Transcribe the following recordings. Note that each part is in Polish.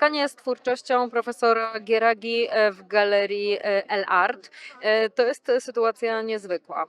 spotkanie z twórczością profesora Gieragi e, w galerii e, El Art. E, To jest sytuacja niezwykła.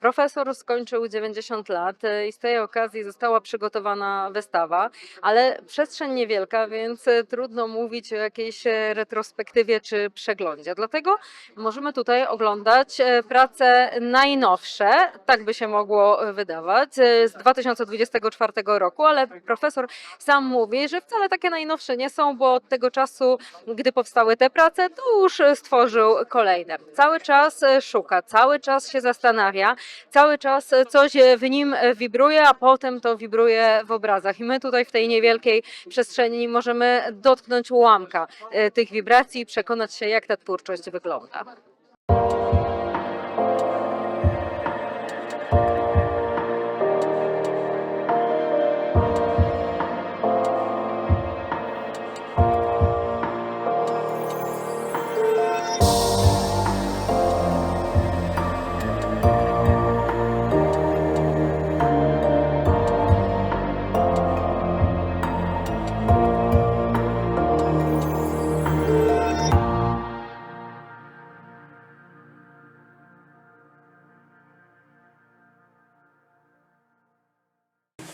Profesor skończył 90 lat i z tej okazji została przygotowana wystawa, ale przestrzeń niewielka, więc trudno mówić o jakiejś retrospektywie czy przeglądzie. Dlatego możemy tutaj oglądać prace najnowsze, tak by się mogło wydawać, z 2024 roku, ale profesor sam mówi, że wcale takie najnowsze nie są, bo od tego czasu, gdy powstały te prace, to już stworzył kolejne. Cały czas e, szuka, cały czas się zastanawia, cały czas e, coś w nim e, wibruje, a potem to wibruje w obrazach. I my tutaj w tej niewielkiej przestrzeni możemy dotknąć ułamka tych wibracji i przekonać się, jak ta twórczość wygląda.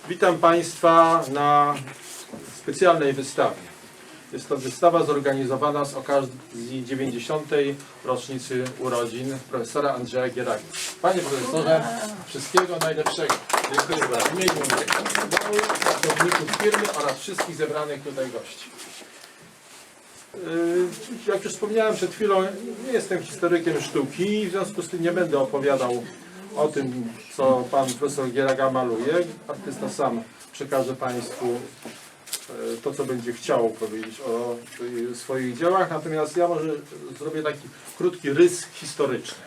Witam Państwa na specjalnej wystawie. Jest to wystawa zorganizowana z okazji 90. rocznicy urodzin profesora Andrzeja Gieragi. Panie profesorze, wszystkiego najlepszego. Dziękuję bardzo. W imieniu pracowników firmy oraz wszystkich zebranych tutaj gości. Yy, Jak już wspomniałem przed chwilą, nie jestem historykiem sztuki, w związku z tym nie będę opowiadał o tym, co pan profesor Gieraga maluje. Artysta sam przekaże Państwu e, to, co będzie chciał powiedzieć o y, swoich dziełach, natomiast ja może zrobię taki krótki rys historyczny.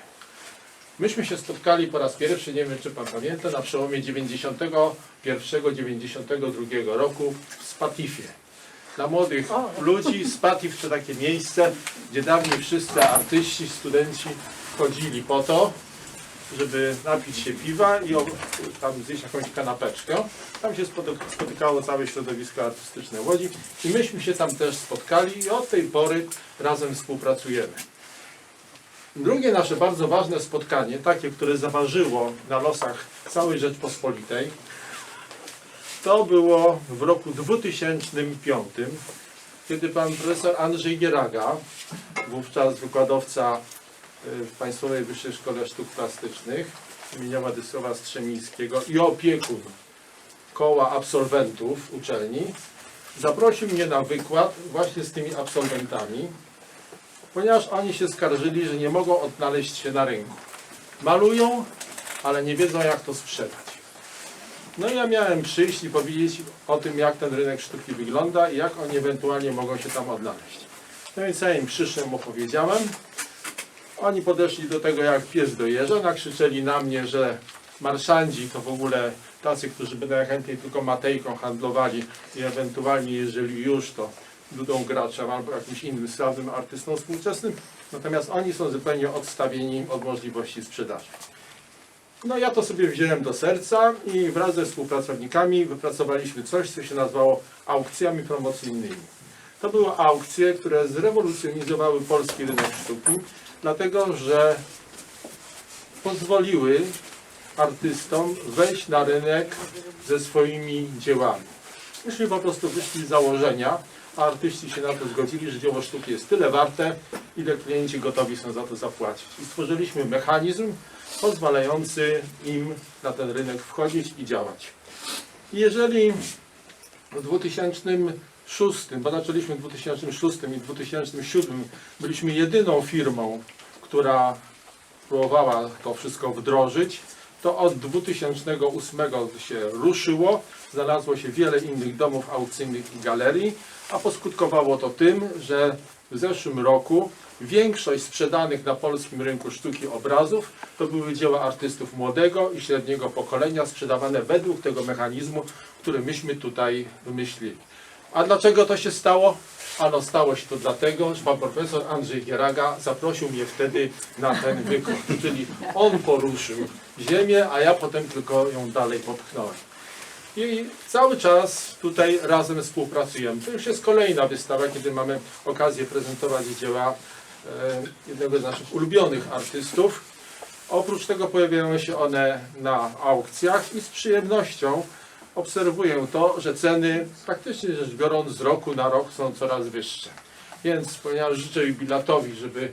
Myśmy się spotkali po raz pierwszy, nie wiem czy Pan pamięta, na przełomie 91-92 roku w Spatifie. Dla młodych ludzi Spatif to takie miejsce, gdzie dawniej wszyscy artyści, studenci chodzili po to, żeby napić się piwa i o- tam zjeść jakąś kanapeczkę. Tam się spoty- spotykało całe środowisko artystyczne Łodzi i myśmy się tam też spotkali i od tej pory razem współpracujemy. Drugie nasze bardzo ważne spotkanie, takie, które zaważyło na losach całej Rzeczpospolitej, to było w roku 2005, kiedy pan profesor Andrzej Gieraga, wówczas wykładowca w Państwowej Wyższej Szkole Sztuk Plastycznych imienia Władysława Strzemińskiego i opiekun koła absolwentów uczelni, zaprosił mnie na wykład właśnie z tymi absolwentami, ponieważ oni się skarżyli, że nie mogą odnaleźć się na rynku. Malują, ale nie wiedzą jak to sprzedać. No i ja miałem przyjść i powiedzieć o tym, jak ten rynek sztuki wygląda i jak oni ewentualnie mogą się tam odnaleźć. No więc ja im przyszłem, opowiedziałem. Oni podeszli do tego jak pies do jeża, nakrzyczeli na mnie, że marszandzi to w ogóle tacy, którzy by najchętniej tylko matejką handlowali i ewentualnie jeżeli już to dudą graczem albo jakimś innym sławnym artystą współczesnym. Natomiast oni są zupełnie odstawieni od możliwości sprzedaży. No ja to sobie wziąłem do serca i wraz ze współpracownikami wypracowaliśmy coś, co się nazywało aukcjami promocyjnymi. To były aukcje, które zrewolucjonizowały polski rynek sztuki, dlatego że pozwoliły artystom wejść na rynek ze swoimi dziełami. Myśmy po prostu wyszli z założenia, a artyści się na to zgodzili, że dzieło sztuki jest tyle warte, ile klienci gotowi są za to zapłacić. I stworzyliśmy mechanizm pozwalający im na ten rynek wchodzić i działać. Jeżeli w 2006, bo zaczęliśmy w 2006 i 2007, byliśmy jedyną firmą, która próbowała to wszystko wdrożyć, to od 2008 się ruszyło, znalazło się wiele innych domów aukcyjnych i galerii, a poskutkowało to tym, że w zeszłym roku większość sprzedanych na polskim rynku sztuki obrazów to były dzieła artystów młodego i średniego pokolenia, sprzedawane według tego mechanizmu, który myśmy tutaj wymyślili. A dlaczego to się stało? Ano stało się to dlatego, że pan profesor Andrzej Gieraga zaprosił mnie wtedy na ten wykład. Czyli on poruszył ziemię, a ja potem tylko ją dalej popchnąłem. I cały czas tutaj razem współpracujemy. To już jest kolejna wystawa, kiedy mamy okazję prezentować dzieła e, jednego z naszych ulubionych artystów. Oprócz tego pojawiają się one na aukcjach i z przyjemnością obserwuję to, że ceny praktycznie rzecz biorąc z roku na rok są coraz wyższe. Więc ponieważ życzę jubilatowi, żeby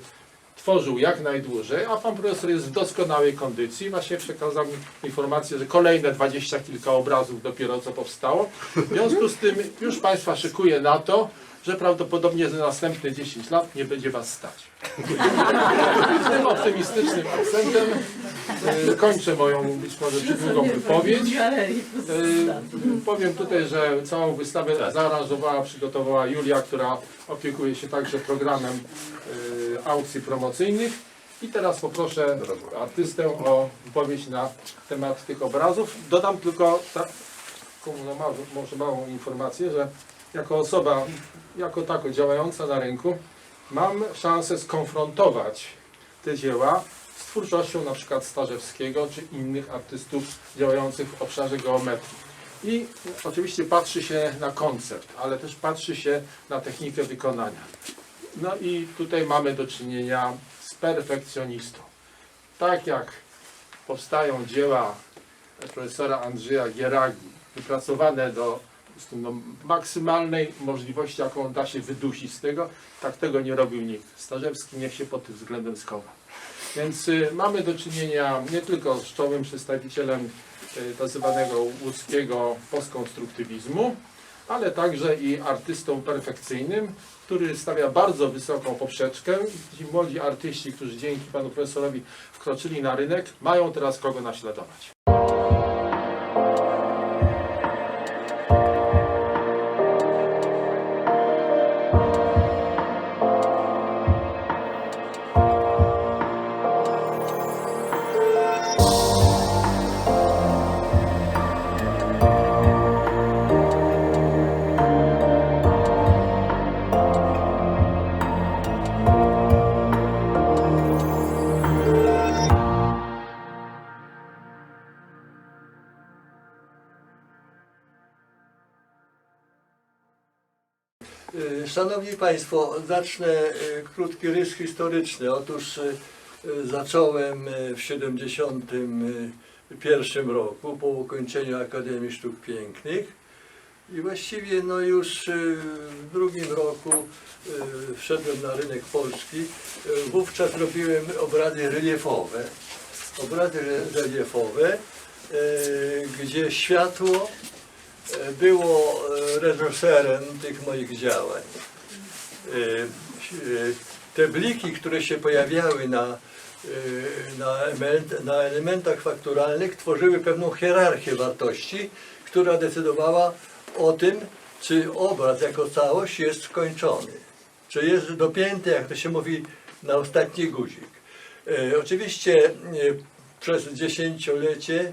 tworzył jak najdłużej, a pan profesor jest w doskonałej kondycji. Właśnie przekazał mi informację, że kolejne dwadzieścia kilka obrazów dopiero co powstało. W związku z tym już Państwa szykuję na to, że prawdopodobnie za następne 10 lat nie będzie Was stać. Z tym optymistycznym akcentem kończę moją być może przydługą wypowiedź. E, Powiem tutaj, że całą wystawę zaaranżowała, przygotowała Julia, która opiekuje się także programem e, aukcji promocyjnych. I teraz poproszę artystę o wypowiedź na temat tych obrazów. Dodam tylko taką no, ma- może małą informację, że jako osoba, jako tako działająca na rynku, mam szansę skonfrontować te dzieła twórczością na przykład Starzewskiego czy innych artystów działających w obszarze geometrii. I oczywiście patrzy się na koncept, ale też patrzy się na technikę wykonania. No i tutaj mamy do czynienia z perfekcjonistą. Tak jak powstają dzieła profesora Andrzeja Gieragi, wypracowane do no, maksymalnej możliwości, jaką da się wydusić z tego, tak tego nie robił nikt. Starzewski niech się pod tym względem schowa. Więc y, mamy do czynienia nie tylko z czołowym przedstawicielem y, zwanego łódzkiego postkonstruktywizmu, ale także i artystą perfekcyjnym, który stawia bardzo wysoką poprzeczkę. Ci młodzi artyści, którzy dzięki panu profesorowi wkroczyli na rynek, mają teraz kogo naśladować. Szanowni Państwo, zacznę y, krótki rys historyczny. Otóż y, y, zacząłem y, w 71 roku po ukończeniu Akademii Sztuk Pięknych i właściwie no już y, w drugim roku y, wszedłem na rynek polski. Y, Wówczas robiłem obrazy reliefowe. Obrazy re- reliefowe, y, gdzie światło było e, reżyserem tych moich działań. E, e, Te bliki, które się pojawiały na, na, element, na elementach fakturalnych, tworzyły pewną hierarchię wartości, która decydowała o tym, czy obraz jako całość jest skończony, czy jest dopięty, jak to się mówi, na ostatni guzik. Oczywiście przez dziesięciolecie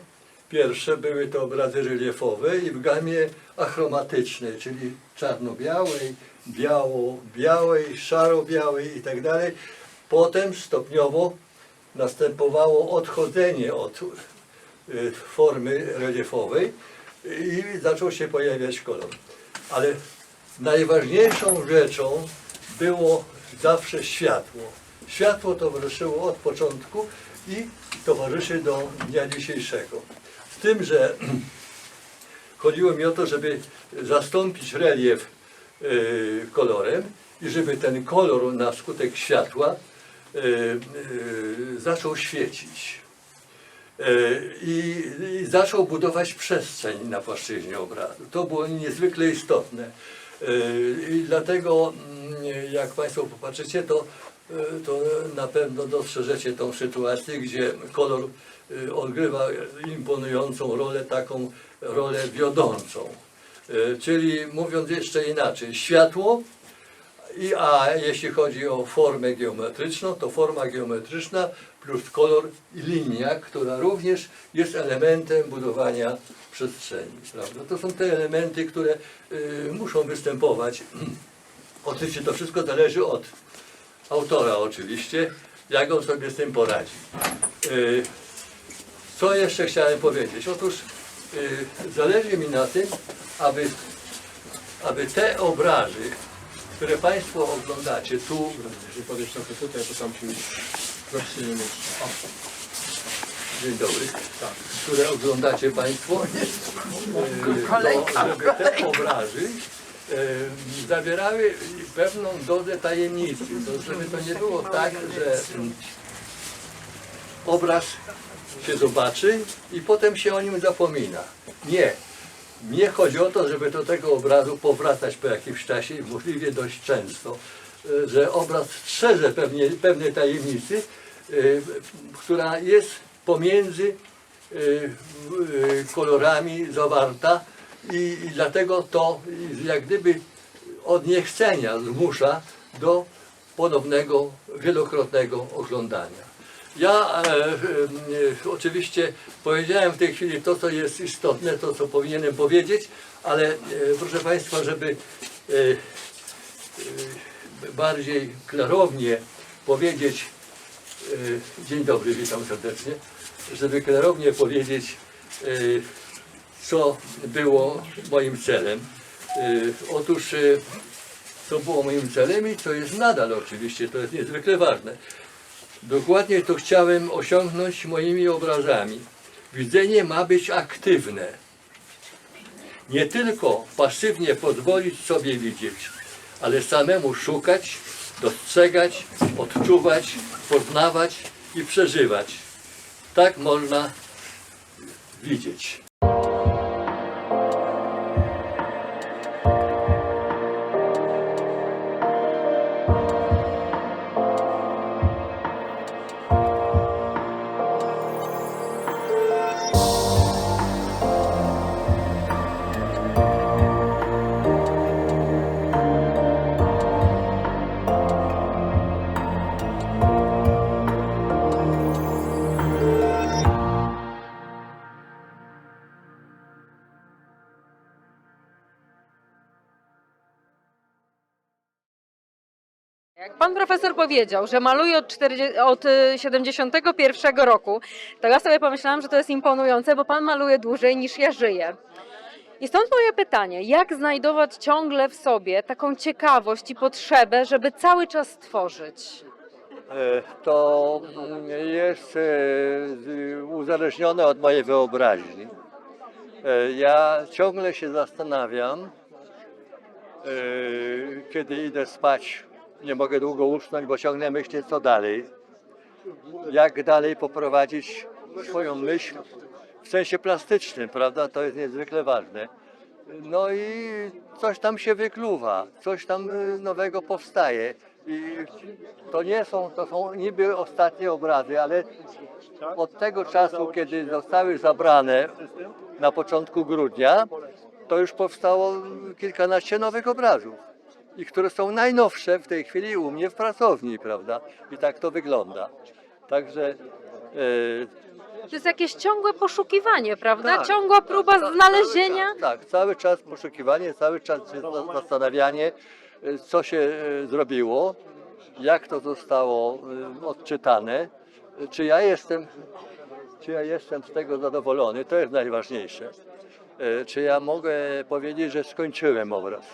Pierwsze były to obrazy reliefowe i w gamie achromatycznej, czyli czarno-białej, biało-białej, szaro-białej i tak. Potem stopniowo następowało odchodzenie od y, formy reliefowej i zaczął się pojawiać kolor. Ale najważniejszą rzeczą było zawsze światło. Światło towarzyszyło od początku i towarzyszy do dnia dzisiejszego. Tym, że chodziło mi o to, żeby zastąpić relief y, kolorem i żeby ten kolor na skutek światła y, y, zaczął świecić. I, I zaczął budować przestrzeń na płaszczyźnie obrazu. To było niezwykle istotne. I dlatego, mm, jak Państwo popatrzycie, to, to na pewno dostrzeżecie tą sytuację, gdzie kolor y, odgrywa imponującą rolę, taką rolę wiodącą. Y, Czyli mówiąc jeszcze inaczej, światło, a jeśli chodzi o formę geometryczną, to forma geometryczna plus kolor i linia, która również jest elementem budowania przestrzeni. Prawda? To są te elementy, które y, muszą występować. Oczywiście to wszystko zależy od autora oczywiście, jak on sobie z tym poradzi. Y, co jeszcze chciałem powiedzieć? Otóż y, zależy mi na tym, aby, aby te obrazy, które Państwo oglądacie tu, Jeśli podejść trochę tutaj, to tam się już dzień dobry, tak. które oglądacie Państwo, y, żeby te obrazy zawierały pewną dozę tajemnicy. To, żeby to nie było tak, że obraz się zobaczy i potem się o nim zapomina. Nie. Mnie chodzi o to, żeby do tego obrazu powracać po jakimś czasie możliwie dość często, y, że obraz strzeże pewnie, pewnej tajemnicy, y, która jest pomiędzy y, kolorami zawarta i, i dlatego to jak gdyby od niechcenia zmusza do ponownego, wielokrotnego oglądania. Ja e, e, e, oczywiście powiedziałem w tej chwili to, co jest istotne, to, co powinienem powiedzieć, ale e, proszę Państwa, żeby e, e, bardziej klarownie powiedzieć, e, dzień dobry, witam serdecznie, żeby klarownie powiedzieć, e, co było moim celem. E, Otóż e, co było moim celem i co jest nadal oczywiście, to jest niezwykle ważne. Dokładnie to chciałem osiągnąć moimi obrazami. Widzenie ma być aktywne. Nie tylko pasywnie pozwolić sobie widzieć, ale samemu szukać, dostrzegać, odczuwać, poznawać i przeżywać. Tak można widzieć. Profesor powiedział, że maluje od, 40, od y, 71 roku, to ja sobie pomyślałam, że to jest imponujące, bo pan maluje dłużej niż ja żyję. I stąd moje pytanie, jak znajdować ciągle w sobie taką ciekawość i potrzebę, żeby cały czas tworzyć? E, to jest e, uzależnione od mojej wyobraźni. E, Ja ciągle się zastanawiam, kiedy idę spać, nie mogę długo usnąć, bo ciągle myślę, co dalej. Jak dalej poprowadzić swoją myśl w sensie plastycznym, prawda? To jest niezwykle ważne. No i coś tam się wykluwa, coś tam y, nowego powstaje. I to nie są, to są niby ostatnie obrazy, ale od tego czasu, kiedy zostały zabrane na początku grudnia, to już powstało kilkanaście nowych obrazów. I które są najnowsze w tej chwili u mnie w pracowni, prawda? I tak to wygląda. Także e, To jest jakieś ciągłe poszukiwanie, prawda? Tak. Ciągła próba Ca- znalezienia. Cały czas, tak, cały czas poszukiwanie, cały czas zastanawianie, y, co się y, zrobiło, jak to zostało odczytane, czy ja jestem, czy ja jestem z tego zadowolony, to jest najważniejsze. Czy ja mogę powiedzieć, że skończyłem obraz.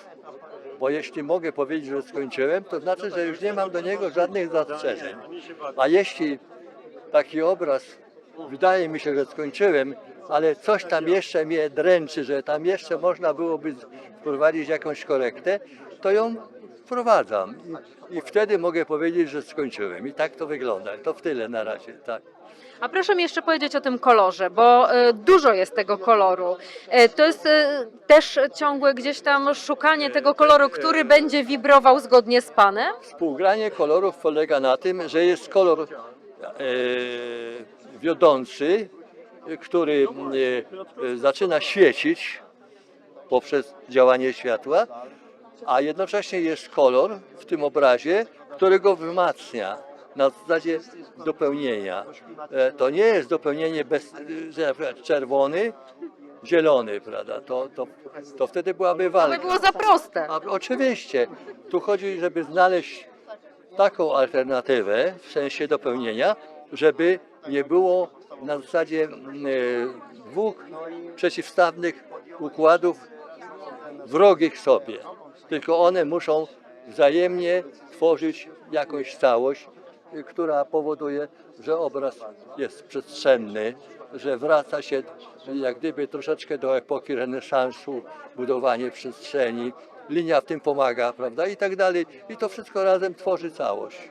Bo jeśli mogę powiedzieć, że skończyłem, to znaczy, że już nie mam do niego żadnych zastrzeżeń. A jeśli taki obraz wydaje mi się, że skończyłem, ale coś tam jeszcze mnie dręczy, że tam jeszcze można byłoby wprowadzić jakąś korektę, to ją wprowadzam. I, I wtedy mogę powiedzieć, że skończyłem. I tak to wygląda. To w tyle na razie, tak. A proszę mi jeszcze powiedzieć o tym kolorze, bo e, dużo jest tego koloru. E, To jest e, też ciągłe gdzieś tam szukanie tego koloru, który będzie wibrował zgodnie z panem? Współgranie kolorów polega na tym, że jest kolor e, wiodący, który e, zaczyna świecić poprzez działanie światła, a jednocześnie jest kolor w tym obrazie, który go wzmacnia na zasadzie dopełnienia. E, To nie jest dopełnienie bez, że czerwony, zielony, prawda? To, to, to wtedy byłaby To walka. by było za proste. A, oczywiście. Tu chodzi, żeby znaleźć taką alternatywę w sensie dopełnienia, żeby nie było na zasadzie e, dwóch przeciwstawnych układów wrogich sobie. Tylko one muszą wzajemnie tworzyć jakąś całość, która powoduje, że obraz jest przestrzenny, że wraca się jak gdyby troszeczkę do epoki renesansu, budowanie przestrzeni. Linia w tym pomaga, prawda? I tak dalej. I to wszystko razem tworzy całość.